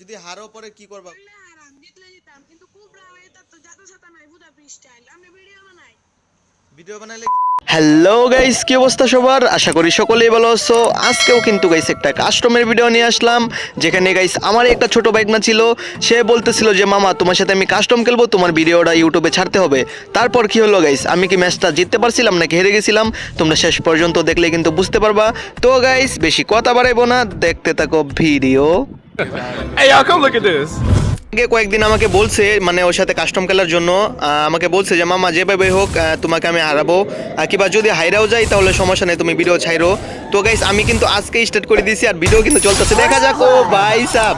যদি হারো পরে কি করবা? হারাম জিতলে জিতাম কিন্তু কুবরা এটা তো জাতা ছাতা নাই বুদা স্টাইল আমরা ভিডিও বানাই। ভিডিও বানাইলে হ্যালো গাইস কি অবস্থা সবার? আশা করি সকলেই ভালো আছো। আজকেও কিন্তু গাইস একটা কাস্টমের ভিডিও নিয়ে আসলাম যেখানে গাইস আমার একটা ছোট বাইক না ছিল। সে বলতেছিল যে মামা তোমার সাথে আমি কাস্টম খেলব তোমার ভিডিওটা ইউটিউবে ছাড়তে হবে। তারপর কি হলো গাইস আমি কি ম্যাচটা জিততে পারছিলাম নাকি হেরে গেছিলাম? তোমরা শেষ পর্যন্ত দেখলে কিন্তু বুঝতে পারবা। তো গাইস বেশি কথা বাড়াইবো না দেখতে থাকো video Hey, y'all, come look at this. আগে কয়েকদিন আমাকে বলছে মানে ওর সাথে কাস্টম খেলার জন্য আমাকে বলছে যে, মামা, যেভাবে হোক তোমাকে আমি হারাবো। কিংবা যদি হাইরাও যাই, তাহলে সমস্যা নেই, তুমি ভিডিও ছাইরো। তো গাইস আমি কিন্তু আজকে স্টার্ট করে দিয়েছি আর ভিডিও কিন্তু চলতেছে। দেখা যাক, ও ভাই সাব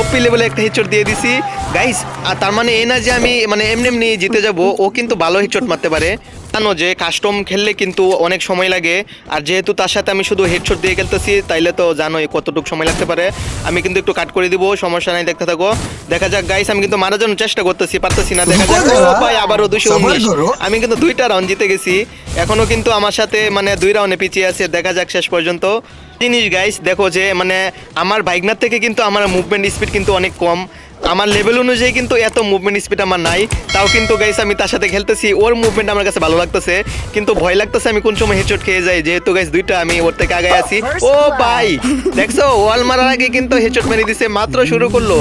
ওপি লেভেলে একটা হেডশট দিয়ে দিছি। গাইস আর তার মানে এই না যে আমি মানে এমনি এমনি জিতে যাব, ও কিন্তু ভালো হেডশট মারতে পারে। জানো যে কাস্টম খেললে কিন্তু অনেক সময় লাগে। আর যেহেতু তার সাথে আমি শুধু হেডশট দিয়ে খেলতেছি, তাইলে তো জানোই কতটুকু সময় লাগতে পারে। আমি কিন্তু একটু কাট করে দিব, সমস্যা নাই, দেখতে থাকো। দেখা যাক গাইস আমি কিন্তু মারার জন্য চেষ্টা করতেছি পারতেছি না। দেখা যাক ভাই আবারও দুশো উনিশ। আমি কিন্তু দুইটা রাউন্ড জিতে গেছি। এখনও কিন্তু আমার সাথে মানে দুই রাউন্ডে পিছিয়ে আছে। দেখা যাক শেষ পর্যন্ত। জিনিস গাইস দেখো যে মানে আমার বাইকনার থেকে কিন্তু আমার মুভমেন্ট স্পিড কিন্তু অনেক কম। আমার লেভেল অনুযায়ী কিন্তু এত মুভমেন্ট স্পিড আমার নাই। তাও কিন্তু গাইস আমি তার সাথে খেলতেছি। ওর মুভমেন্ট আমার কাছে ভালো লাগতেছে। কিন্তু ভয় লাগতেছে আমি কোন সময় হেডশট খেয়ে যাই। যেহেতু গাইস দুইটা আমি ওর থেকে আগে আছি। ও ভাই দেখছ? ওয়াল মারার আগে কিন্তু হেডশট মেরে দিছে মাত্র শুরু করল।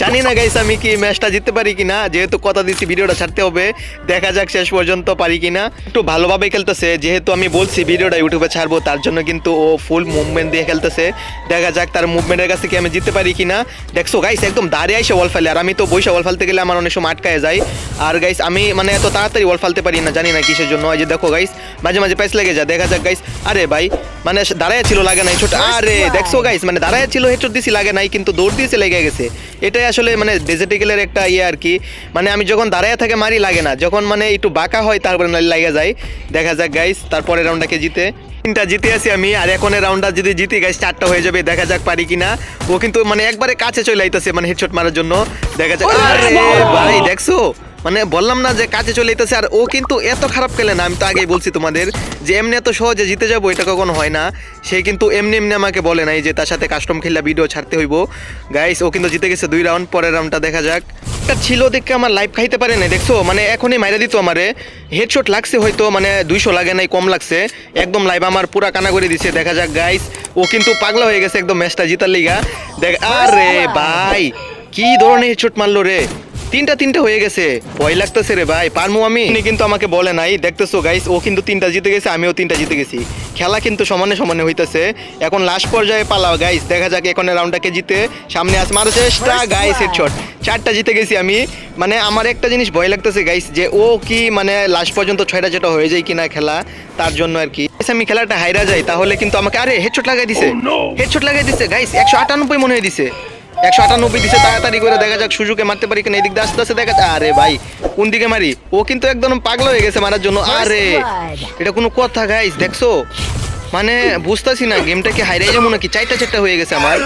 জানি না গাইস আমি কি ম্যাচটা জিততে পারি কিনা। যেহেতু কথা দিচ্ছি ভিডিওটা ছাড়তে হবে। দেখা যাক শেষ পর্যন্ত পারি কিনা। একটু ভালোভাবে খেলতেছে। যেহেতু আমি বলছি ভিডিওটা ইউটিউবে ছাড়বো তার জন্য কিন্তু ও ফুল মুভমেন্ট দিয়ে খেলতেছে। দেখা যাক তার মুভমেন্টের কাছে কি আমি জিততে পারি কিনা। দেখছ গাইস একদম দাঁড়িয়ে আইসে ওয়াল ফেলে আর আমি তো বৈশা ওয়াল ফেলতে গেলে আমার অনেক সময় আটকায় যায় আর গাইস আমি মানে এত তাড়াতাড়ি ওয়াল ফেলতে পারি না জানি না কিসের জন্য। এই যে দেখো গাইস মাঝে মাঝে প্যাচ লেগে যায় দেখা যাক গাইস আরে ভাই মানে দাঁড়ায় ছিল লাগে নাই ছোট আরে দেখছ গাইস মানে দাঁড়ায় ছিল হেডশট দিছি লাগে নাই কিন্তু দৌড় দিয়েছে লেগে গেছে। এটাই আসলে মানে ডেজেটিক্যালের একটা ইয়ে আর কি। মানে আমি যখন দাঁড়ায় থাকে মারি লাগে না। যখন মানে একটু বাঁকা হয় তারপরে লাগে যায়। দেখা যাক গাইস তারপরে রাউন্ডটাকে জিতে। তিনটা জিতে আছি আমি আর এখন রাউন্ডটা যদি জিতে গাইস চারটা হয়ে যাবে দেখা যাক পারি কিনা। ও কিন্তু মানে একবারে কাছে চলে আইতেছে মানে হেডশট মারার জন্য। দেখা যাক আরে ভাই দেখছ? মানে বললাম না যে কাছে চলে আইতেছে আর ও কিন্তু এত খারাপ খেলে না, আমি তো আগেই বলছি তোমাদের যে এমনি এত সহজে জিতে যাব, এটা কখনো হয় না। সে কিন্তু এমনি এমনি আমাকে বলে নাই যে তার সাথে কাস্টম খেললে ভিডিও ছাড়তে হইব। গাইস ও কিন্তু জিতে গেছে দুই রাউন্ড পরের রাউন্ডটা দেখা যাক। একটা ছিল দেখে আমার লাইফ খাইতে পারে না দেখছ? মানে এখনই মাইরা দিত আমারে। হেডশট লাগছে হয়তো মানে দুইশো লাগে নাই, কম লাগছে। একদম লাইভ আমার পুরা কানা করে দিছে, দেখা যাক গাইস ও কিন্তু পাগলা হয়ে গেছে, একদম ম্যাচটা জিতার লিগা। দেখ, আরে ভাই, কি ধরনের হেডশট মারলো রে? তিনটা তিনটা হয়ে গেছে। ভয় লাগতেছে রে ভাই পারমু আমি? উনি কিন্তু আমাকে বলে নাই দেখতেছো গাইস ও কিন্তু তিনটা জিতে গেছে আমিও তিনটা জিতে গেছি। খেলা কিন্তু সমানে সমানে হইতেছে। এখন লাস্ট পর্যায়ে পালাও গাইস দেখা যাক এখন রাউন্ডটাকে জিতে সামনে আস মারো চেষ্টা গাইস হেডশট চারটা জিতে গেছি আমি। মানে আমার একটা জিনিস ভয় লাগতেছে গাইস যে ও কি মানে লাস্ট পর্যন্ত ছয়টা যেটা হয়ে যায় কিনা খেলা তার জন্য আর কি। আমি খেলাটা হাইরা যাই তাহলে কিন্তু আমাকে আরে হেডশট লাগাই দিছে। হেডশট লাগাই দিছে গাইস একশো আটানব্বই মনে হয়ে দিছে। একশো আটানব্বই দিছে তাড়াতাড়ি করে দেখা যাক সুযোগে মারতে পারি কিনা এদিক দিয়ে আস্তে আস্তে দেখা যায় আরে ভাই কোন দিকে মারি? ও কিন্তু একদম পাগলা হয়ে গেছে মারার জন্য। আরে এটা কোনো কথা গাইস দেখছ? মানে বুঝতেছি না গেমটা কি হাইরাই যাব নাকি? চারটা চারটা হয়ে গেছে আমার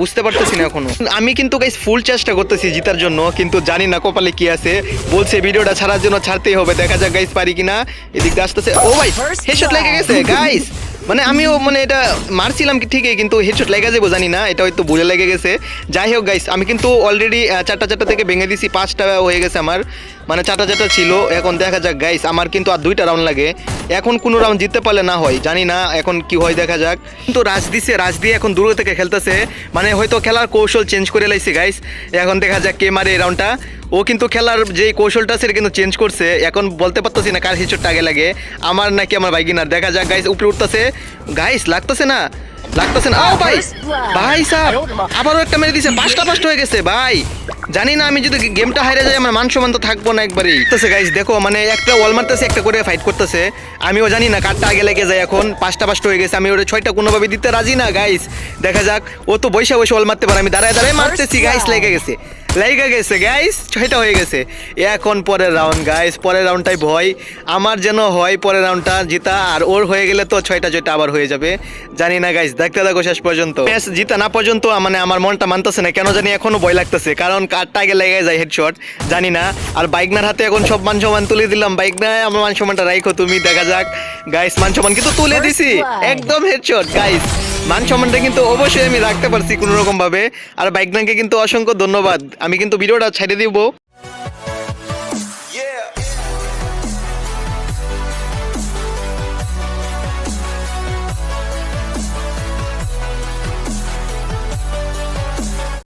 বুঝতে পারতেছি না এখনও। আমি কিন্তু গাইস ফুল চেষ্টা করতেছি জিতার জন্য কিন্তু জানি না কপালে কি আছে। বলছে ভিডিওটা ছাড়ার জন্য ছাড়তেই হবে দেখা যাক গাইস পারি কিনা। এদিক দিয়ে আসতেছে ও ভাই হেডশট লেগে গেছে গাইস মানে আমিও মানে এটা মারছিলাম কি ঠিকই, কিন্তু হেডশট লেগে যাব জানি না, এটা হয়তো ভুলে লেগে গেছে। যাই হোক গাইস আমি কিন্তু অলরেডি চারটা চারটা থেকে ভেঙে দিছি, পাঁচটা হয়ে গেছে আমার। মানে চারটা চারটা ছিল, এখন দেখা যাক গাইস আমার কিন্তু আর দুইটা রাউন্ড লাগে। এখন কোনো রাউন্ড জিততে পারলে না হয়, জানি না এখন কি হয়, দেখা যাক। কিন্তু রাজ দিছে, রাজ দিয়ে এখন দূর থেকে খেলতেছে। মানে হয়তো খেলার কৌশল চেঞ্জ করে লাইছে গাইস এখন দেখা যাক কে মারে এই রাউন্ডটা ও কিন্তু খেলার যে কৌশলটা সেটা কিন্তু চেঞ্জ করছে। এখন বলতে পারতেছি না কার হিচুরটা আগে লাগে। আমার নাকি আমার বাইকিনার দেখা যাক গাইস উপরে উঠতেছে। গাইস লাগতেছে না? লাগতেছে না। আও ভাই। ভাই সাহ আবারও একটা মেরে দিছে। পাঁচটা পাঁচটা হয়ে গেছে ভাই। জানি না আমি যদি গেমটা হারে যাই আমার মান সম্মান তো থাকব না একবারই। তো গাইস দেখো মানে একটা ওয়াল মারতেছে একটা করে ফাইট করতেছে। আমিও জানি না কারটা আগে লেগে যায় এখন। পাঁচটা পাঁচটা হয়ে গেছে আমি ওটা ছয়টা কোনোভাবে দিতে রাজি না গাইস দেখা যাক ও তো বৈশা বৈশা ওয়াল মারতে পারে। আমি দাঁড়ায় দাঁড়ায় মারতেছি গাইস লেগে গেছে। লেগে গেছে গাইস ছয়টা হয়ে গেছে। এখন পরের রাউন্ড গাইস পরের রাউন্ডটাই ভয়। আমার যেন হয় পরের রাউন্ডটা জিতা আর ওর হয়ে গেলে তো ছয়টা ছয়টা আবার হয়ে যাবে। জানি না গাইস দেখতে থাকো শেষ পর্যন্ত। ম্যাচ জিতা না পর্যন্ত মানে আমার মনটা মানতেছে না কেন জানি এখনও ভয় লাগতেছে। কারণ কারটা আগে লেগে যায় হেডশট জানি না। আর বাইকনার হাতে এখন সব মান সম্মান তুলে দিলাম। বাইক না আমার মান সম্মানটা রাখো তুমি দেখা যাক। গাইস মান সম্মান কিন্তু তুলে দিছি। একদম হেডশট গাইস মান সম্মানটা কিন্তু অবশ্যই আমি রাখতে পারছি কোনো রকম ভাবে আর বাইকনাকে কিন্তু অসংখ্য ধন্যবাদ। আমি কিন্তু ভিডিওটা ছেড়ে দিব।